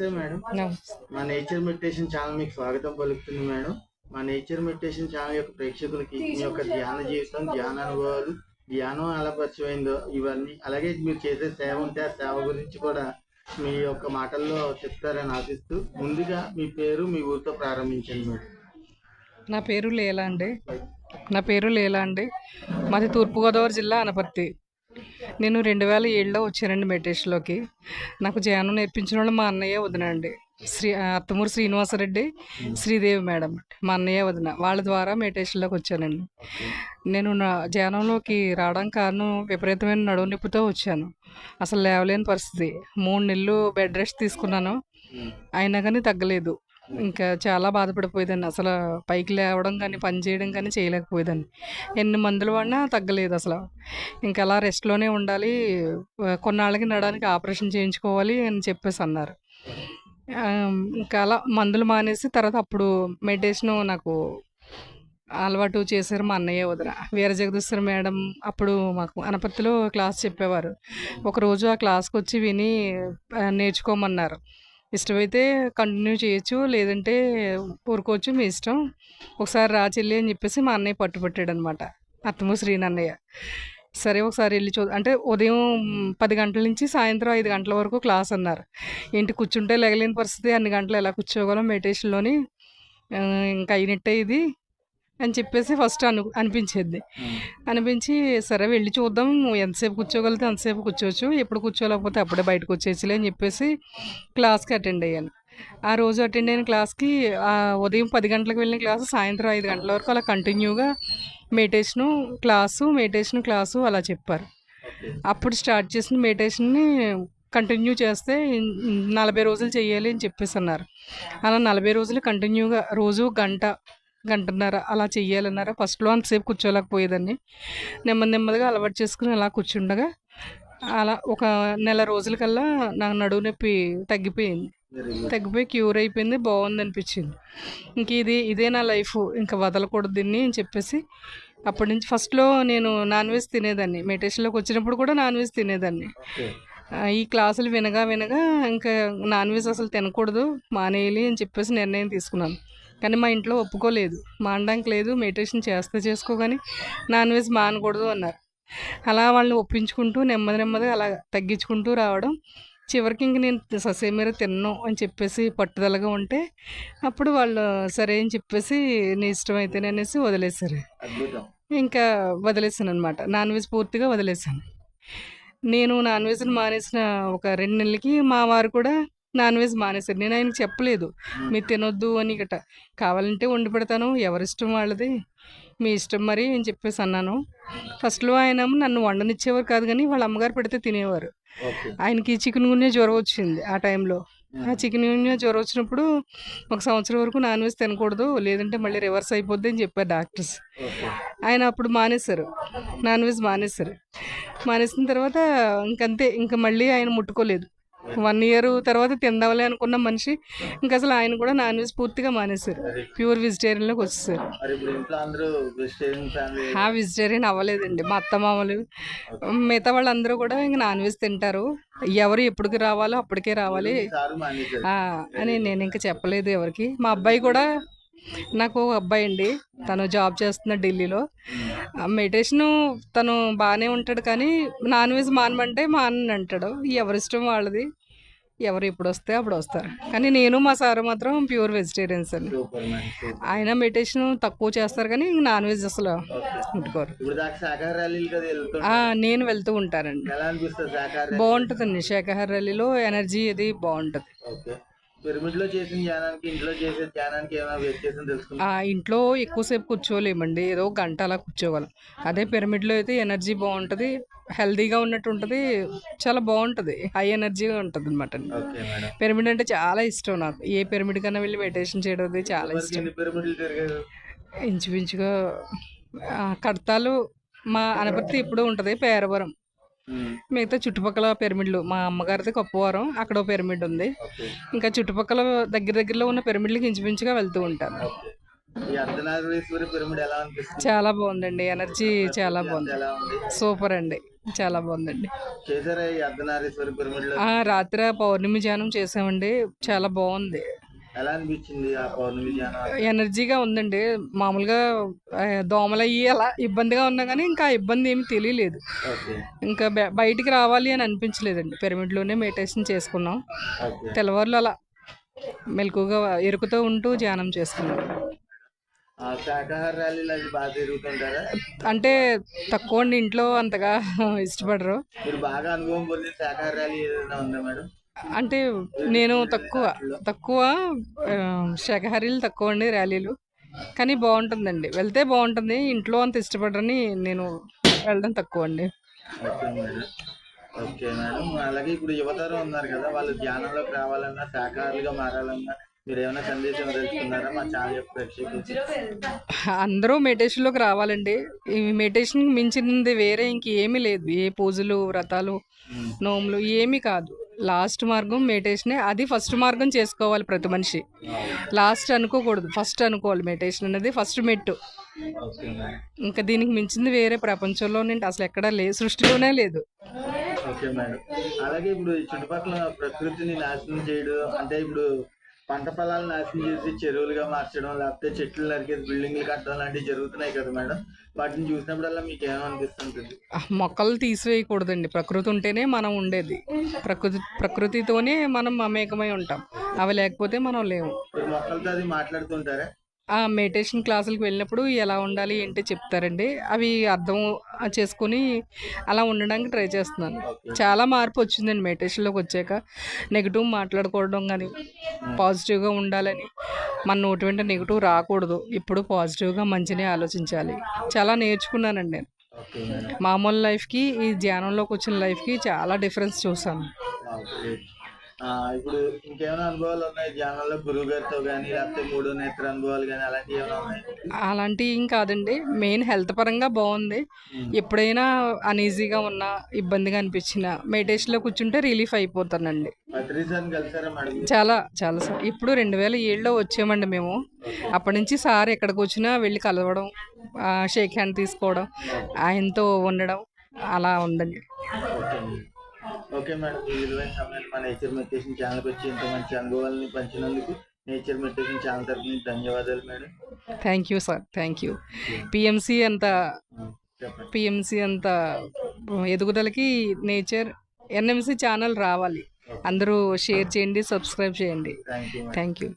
నమస్తే మేడం. మా nature meditation channel మీకు స్వాగతం పలుకుతుంది మేడం. మా నేచర్ మెడిటేషన్ ఛానల్ యొక్క ప్రేక్షకులకి మీ యొక్క ధ్యాన జీవితం ధ్యాన అనుభవాలు ధ్యానం ఎలా పరిచయమైందో ఇవన్నీ అలాగే మీరు చేసే సేవ ఉంటే ఆ సేవ గురించి కూడా మీ యొక్క మాటల్లో చెప్తారని ఆశిస్తూ ముందుగా మీ పేరు మీ ఊరితో ప్రారంభించండి మేడం. నా పేరు లీలా అండి. నా పేరు లీలా అండి. మాది తూర్పుగోదావరి జిల్లా అనపర్తి. నేను రెండు వేల ఏడులో వచ్చానండి మెడిటేషన్లోకి నాకు ధ్యానం నేర్పించిన వాళ్ళు మా అన్నయ్య వదిన అండి. శ్రీ అత్తమూరు శ్రీనివాసరెడ్డి శ్రీదేవి మేడం. మా అన్నయ్య వదిన. వాళ్ళ ద్వారా మెడిటేషన్లోకి వచ్చానండి. నేను నా ధ్యానంలోకి రావడానికి కారణం విపరీతమైన నడుము నొప్పితో వచ్చాను. అసలు లేవలేని పరిస్థితి. మూడు నెలలు బెడ్ రెస్ట్ తీసుకున్నాను. అయినా కానీ తగ్గలేదు. ఇంకా చాలా బాధపడిపోయేదాన్ని. అసలు పైకి లేవడం కానీ పని చేయడం కానీ చేయలేకపోయేదాన్ని. ఎన్ని మందులు వాడినా తగ్గలేదు అసలు. ఇంకా అలా రెస్ట్లోనే ఉండాలి. కొన్నాళ్ళకి నడడానికి ఆపరేషన్ చేయించుకోవాలి అని చెప్పేసి అన్నారు. ఇంకా అలా మందులు మానేసి తర్వాత అప్పుడు మెడిటేషన్ నాకు అలవాటు చేశారు మా అన్నయ్య వదిన. వీర జగదీశ్వర మేడం అప్పుడు మాకు అనపర్తిలో క్లాస్ చెప్పేవారు. ఒకరోజు ఆ క్లాస్కి వచ్చి విని నేర్చుకోమన్నారు. ఇష్టమైతే కంటిన్యూ చేయొచ్చు లేదంటే ఊరుకోవచ్చు మీ ఇష్టం. ఒకసారి రా చెల్లి అని చెప్పేసి మా అన్నయ్య పట్టుబట్టాడు అనమాట అత్తము శ్రీనన్నయ్య. సరే ఒకసారి వెళ్ళి చూ అంటే ఉదయం పది గంటల నుంచి సాయంత్రం ఐదు గంటల వరకు క్లాస్ అన్నారు. ఏంటి కూర్చుంటే లెగలేని పరిస్థితి అన్ని గంటలు ఎలా కూర్చోగలం మెడిటేషన్లోని ఇంకా అయినట్టే ఇది. అని చెప్పేసి ఫస్ట్ అను అనిపించేది. అనిపించి సరే వెళ్ళి చూద్దాం ఎంతసేపు కూర్చోగలిగితే అంతసేపు కూర్చోవచ్చు ఎప్పుడు కూర్చోలేకపోతే అప్పుడే బయటకు వచ్చేసిలే అని చెప్పేసి క్లాస్కి అటెండ్ అయ్యాను. ఆ రోజు అటెండ్ అయిన క్లాస్కి ఆ ఉదయం పది గంటలకు వెళ్ళిన క్లాసు సాయంత్రం ఐదు గంటల వరకు అలా కంటిన్యూగా మెడిటేషను క్లాసు మెడిటేషన్ క్లాసు అలా చెప్పారు. అప్పుడు స్టార్ట్ చేసిన మెడిటేషన్ని కంటిన్యూ చేస్తే నలభై రోజులు చేయాలి అని చెప్పేసి అన్నారు. అలా నలభై రోజులు కంటిన్యూగా రోజు గంట గంటన్నర అలా చెయ్యాలన్నారు? ఫస్ట్లో అంతసేపు కూర్చోలేకపోయేదాన్ని. నెమ్మది నెమ్మదిగా అలవాటు చేసుకుని అలా కూర్చుండగా అలా ఒక నెల రోజులకల్లా నాకు నడువు నొప్పి తగ్గిపోయింది. తగ్గిపోయి క్యూర్ అయిపోయింది బాగుంది అనిపించింది. ఇంక ఇది ఇదే నా లైఫ్ ఇంకా వదలకూడదు దీన్ని అని చెప్పేసి అప్పటి నుంచి ఫస్ట్లో నేను నాన్ వెజ్ తినేదాన్ని. మెడిటేషన్లోకి వచ్చినప్పుడు కూడా నాన్ వెజ్ తినేదాన్ని. ఈ క్లాసులు వినగా వినగా ఇంకా నాన్ వెజ్ అసలు తినకూడదు మానేయాలి అని చెప్పేసి నిర్ణయం తీసుకున్నాను. కానీ మా ఇంట్లో ఒప్పుకోలేదు. మానడానికి లేదు మెడిటేషన్ చేస్తే చేసుకో కానీ నాన్ వెజ్ మానకూడదు అన్నారు. అలా వాళ్ళని ఒప్పించుకుంటూ నెమ్మది నెమ్మదిగా అలా తగ్గించుకుంటూ రావడం. చివరికి ఇంక నేను ససేమీర తిన్ను అని చెప్పేసి పట్టుదలగా ఉంటే అప్పుడు వాళ్ళు సరే అని చెప్పేసి నీ ఇష్టం అయితేనే అనేసి వదిలేశారు. ఇంకా వదిలేసాను అనమాట నాన్ వెజ్ పూర్తిగా వదిలేసాను నేను నాన్ వెజ్ని మానేసిన ఒక రెండు నెలలకి మా వారు కూడా నాన్ వెజ్ మానేశారు. నేను ఆయనకి చెప్పలేదు. మీరు తినొద్దు అని గట కావాలంటే వండి పెడతాను. ఎవరిష్టం వాళ్ళది. మీ ఇష్టం మరి అని చెప్పేసి అన్నాను. ఫస్ట్లో ఆయన నన్ను వండనిచ్చేవారు కాదు కానీ వాళ్ళ అమ్మగారు పెడితే తినేవారు. ఆయనకి చికెన్ గున్యా జ్వరం వచ్చింది ఆ టైంలో. ఆ చికెన్ గున్యా జ్వరం వచ్చినప్పుడు ఒక సంవత్సరం వరకు నాన్ వెజ్ తినకూడదు. లేదంటే మళ్ళీ రివర్స్ అయిపోద్ది అని చెప్పారు డాక్టర్స్. ఆయన అప్పుడు మానేశారు. నాన్ వెజ్ మానేశారు. మానేసిన తర్వాత ఇంకంతే. ఇంకా మళ్ళీ ఆయన ముట్టుకోలేదు. వన్ ఇయర్ తర్వాత తిందామలే అనుకున్న మనిషి. ఇంకా అసలు ఆయన కూడా నాన్ వెజ్ పూర్తిగా మానేశారు. ప్యూర్ వెజిటేరియన్లోకి వచ్చేసారు. ఆ వెజిటేరియన్ అవ్వలేదండి. మా అత్త మామలు మిగతా వాళ్ళందరూ కూడా ఇంకా నాన్ వెజ్ తింటారు. ఎవరు ఎప్పటికి రావాలో అప్పటికే రావాలి. అని నేను ఇంకా చెప్పలేదు ఎవరికి. మా అబ్బాయి కూడా నాకు ఒక అబ్బాయి అండి. తను జాబ్ చేస్తున్నాడు ఢిల్లీలో. మెడిటేషన్ తను బాగానే ఉంటాడు కానీ నాన్ వెజ్ మానమంటే మానని అంటాడు. ఎవరిష్టం వాళ్ళది. ఎవరు ఎప్పుడు వస్తే అప్పుడు వస్తారు కానీ నేను మా సార్ మాత్రం ప్యూర్ వెజిటేరియన్స్ అండి. ఆయన మెడిటేషన్ తక్కువ చేస్తారు కానీ నాన్ వెజ్ అసలు ముట్టుకోరు. ఇప్పుడు నేను వెళ్తూ ఉంటానండి. బాగుంటుందండి. శాఖాహార ర్యాలీలో ఎనర్జీ అది బాగుంటుంది. పిరమిడ్లో చేసిన ధ్యానానికి ఇంట్లో చేసే ధ్యానానికి ఏమైనా వ్యత్యాసం తెలుసుకున్నా ఆ ఇంట్లో ఎక్కువసేపు కూర్చోలేమండి. ఏదో గంట అలా కూర్చోగలం అదే పిరమిడ్లో అయితే ఎనర్జీ బాగుంటుంది హెల్తీగా ఉన్నట్టు ఉంటుంది చాలా బాగుంటుంది. హై ఎనర్జీగా ఉంటుంది అనమాట ఓకే మేడం. పిరమిడ్ అంటే చాలా ఇష్టం నాకు. ఏ పిరమిడ్ కన్నా వెళ్ళి మెడిటేషన్ చేయడం అది చాలా ఇష్టం. ఎన్ని పిరమిడ్లు తిరిగారు ఇంచుమించుగా ఆ, కడతాలు మా అనపర్తి ఇప్పుడు ఉంటుంది పేరవరం. మిగతా చుట్టుపక్కల పిరమిడ్లు. మా అమ్మగారిది కొప్పవరం అక్కడ పిరమిడ్ ఉంది. ఇంకా చుట్టుపక్కల దగ్గర దగ్గరలో ఉన్న పిరమిడ్లకి ఇంచుమించుగా వెళ్తూ ఉంటాను. చాలా బాగుందండి. ఎనర్జీ చాలా బాగుంది. సూపర్ అండి. చాలా బాగుందండి. రాత్రి పౌర్ణమి ధ్యానం చేసామండి. చాలా బాగుంది. ఎలా అనిపించింది ఆ పౌర్ణమి ధ్యానం? ఎనర్జీగా ఉందండి. మామూలుగా దోమలు అయ్యి అలా ఇబ్బందిగా ఉన్నా కానీ ఇంకా ఇబ్బంది ఏమి తెలియలేదు. ఓకే. ఇంకా బయ- బయటికి రావాలి అని అనిపించలేదండి. పిరమిడ్లోనే మెడిటేషన్ చేసుకున్నాం. ఓకే. తెల్లవారులు అలా మెలకుగా ఎరుకుతూ ఉంటూ ధ్యానం చేసుకున్నాం. ఆ శాకాహార ర్యాలీలు అవి బాగా తిరుగుతుంటారా అంటే తక్కువ అండి. ఇంట్లో అంతగా ఇష్టపడరు. మీరు బాగా అనుభవం పొందిన శాకాహార ర్యాలీ ఏదైనా ఉందా మేడం? అంటే నేను తక్కువ తక్కువ ఆ, శాకాహారీలు తక్కువ అండి ర్యాలీలు. కానీ బాగుంటుందండి. వెళ్తే బాగుంటుంది. ఇంట్లో అంత ఇష్టపడరని నేను వెళ్ళడం తక్కువ అండి. Okay madam. అలాగే ఇప్పుడు యువతరం ఉన్నారు కదా వాళ్ళు ధ్యానంలోకి రావాలన్నా మారాలన్నా మీరు ఏమైనా సందేశం తెలుసుకున్నారా? మా ఛానల్ యొక్క ప్రేక్షకులకి. అందరూ మెడిటేషన్లోకి రావాలండి. ఈ మెడిటేషన్కి మించినది వేరే ఇంకేమీ లేదు. ఏ పూజలు వ్రతాలు నోములు ఏమీ కాదు. లాస్ట్ మార్గం మెడిటేషనే. అది ఫస్ట్ మార్గం చేసుకోవాలి ప్రతి మనిషి. లాస్ట్ అనుకోకూడదు. ఫస్ట్ అనుకోవాలి మెడిటేషన్ అనేది ఫస్ట్ మెట్టు. ఇంకా దీనికి మించింది వేరే ప్రపంచంలో నుండి అసలు ఎక్కడా లేదు సృష్టిలోనే లేదు. అలాగే ఇప్పుడు చుట్టుపక్కల ప్రకృతిని నాశనం చేయడం అంటే ఇప్పుడు పంట పొలాలు నాశనం చేసి చెరువులుగా మార్చడం లేకపోతే చెట్లు నరికేసి బిల్డింగ్లు కట్టడం లాంటివి జరుగుతున్నాయి కదా మేడం. వాటిని చూసినప్పుడల్లా మీకు ఏమనిపిస్తుంటుంది మొక్కలు తీసివేయకూడదండి. ప్రకృతి ఉంటేనే మనం ఉండేది. ప్రకృతి ప్రకృతితోనే మనం మమేకమై ఉంటాం. అవి లేకపోతే మనం లేవు. మొక్కలతో అది మాట్లాడుతుంటారా? మెడిటేషన్ క్లాసులకు వెళ్ళినప్పుడు ఎలా ఉండాలి ఏంటి చెప్తారండి? అవి అర్థం చేసుకొని అలా ఉండడానికి ట్రై చేస్తున్నాను. చాలా మార్పు వచ్చిందండి మెడిటేషన్లోకి వచ్చాక. నెగిటివ్ మాట్లాడుకోవడం కానీ పాజిటివ్గా ఉండాలని. మన నోటి వెంట నెగిటివ్ రాకూడదు. ఇప్పుడు పాజిటివ్గా మంచినే ఆలోచించాలి. చాలా నేర్చుకున్నానండి నేను. మామూలు లైఫ్కి ఈ ధ్యానంలోకి వచ్చిన లైఫ్కి చాలా డిఫరెన్స్ చూసాను. ఆ, ఇప్పుడు ఇంకేమైనా అనుభవాలు ఉన్నాయి? ధ్యానంలో గురువు గారితో కానీ లేకపోతే మూడో నేత్ర అనుభవాలు కానీ అలాంటివి ఏమైనా ఉన్నాయి? అలాంటివి ఏం కాదండి. మెయిన్ హెల్త్ పరంగా బాగుంది. ఎప్పుడైనా అనీజీగా ఉన్నా ఇబ్బందిగా అనిపించిన మెడిటేషన్లో కూర్చుంటే రిలీఫ్ అయిపోతానండి. చాలా చాలా సార్. ఇప్పుడు రెండు వేల ఏడులో వచ్చామండి మేము. అప్పటి నుంచి సార్ ఎక్కడికి వచ్చినా వెళ్ళి కలవడం షేక్ హ్యాండ్ తీసుకోవడం ఆయనతో ఉండడం అలా ఉందండి. ఓకే మేడం ఈ విలువైన సమయాన్ని మా నేచర్ మెడిటేషన్ ఛానల్కి వచ్చి ఇంత మంచి అనుభవాలని పంచినందుకు నేచర్ మెడిటేషన్ ఛానల్ తరఫు నుంచి ధన్యవాదాలు madam. Thank you sir thank you PMC అంత పిఎంసి అంత ఎదుగుదలకి నేచర్ ఎన్ఎంసి ఛానల్ రావాలి. అందరూ షేర్ చేయండి సబ్స్క్రైబ్ చేయండి. Thank you